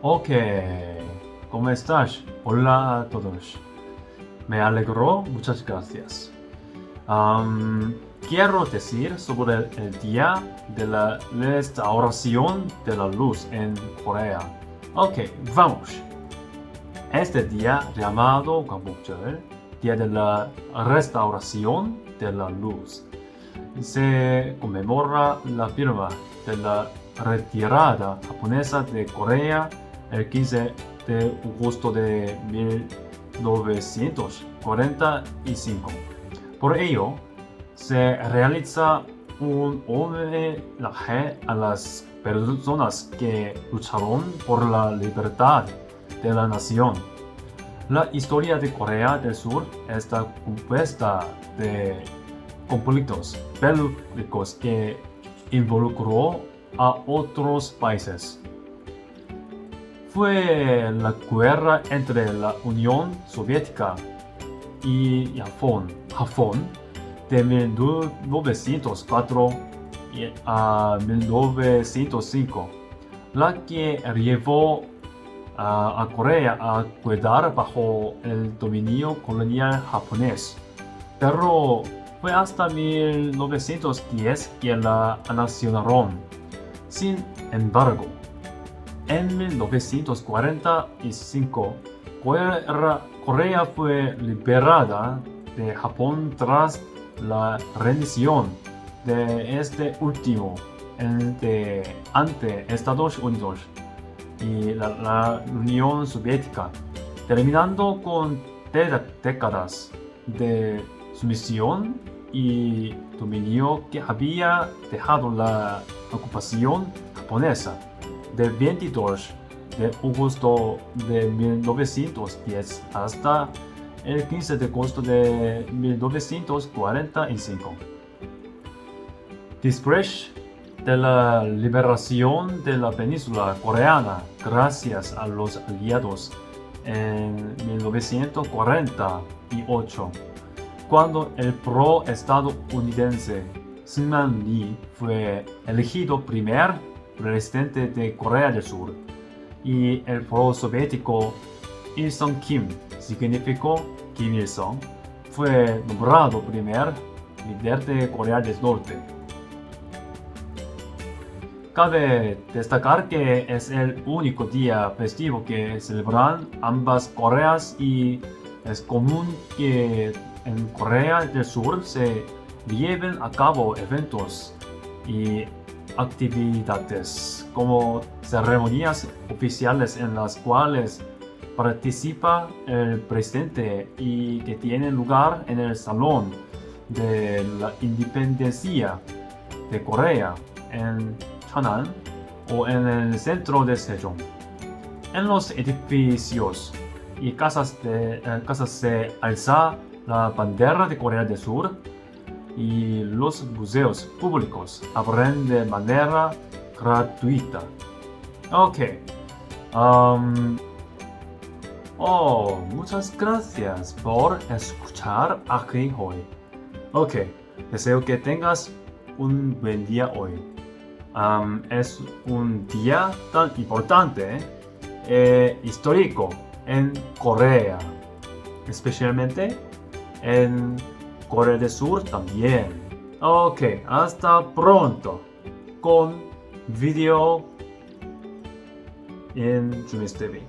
Ok, ¿cómo estás? Hola a todos. Me alegró, muchas gracias. Am, quiero decir sobre el, día de la restauración de la luz en Corea. Ok, vamos. Este día llamado Gwangbokjeol, Día de la Restauración de la Luz, se conmemora la firma de la retirada japonesa de Corea el 15 de agosto de 1945. Por ello, se realiza un homenaje a las personas que lucharon por la libertad de la nación. La historia de Corea del Sur está compuesta de conflictos bélicos que involucró a otros países. Fue la guerra entre la Unión Soviética y Japón, Japón de 1904 a 1905, la que llevó a, a Corea a quedar bajo el dominio colonial japonés. Pero fue hasta 1910 que la nacionaron. Sin embargo, en 1945, Corea, fue liberada de Japón tras la rendición de este último ante, Estados Unidos y la, la Unión Soviética, terminando con décadas de sumisión y dominio que había dejado la ocupación japonesa del 22 de agosto de 1910 hasta el 15 de agosto de 1945. Después de la liberación de la península coreana gracias a los aliados en 1948, cuando el pro-estadounidense Syngman Lee fue elegido primer presidente de Corea del Sur y el pro-soviético Il Sung Kim significó Kim Il-sung fue nombrado primer líder de Corea del Norte. Cabe destacar que es el único día festivo que celebran ambas Coreas y es común que en Corea del Sur se lleven a cabo eventos y actividades como ceremonias oficiales en las cuales participa el presidente y que tienen lugar en el Salón de la Independencia de Corea en Cheonan o en el centro de Sejong. En los edificios y casas, de, eh, casas se alza la bandera de Corea del Sur y los museos públicos abren de manera gratuita. Ok. Um, oh, muchas gracias por escuchar aquí hoy. Ok, deseo que tengas un buen día hoy. Um, es un día tan importante, eh, histórico en Corea, especialmente en Corea del Sur también. Ok, hasta pronto con video en Jumis TV.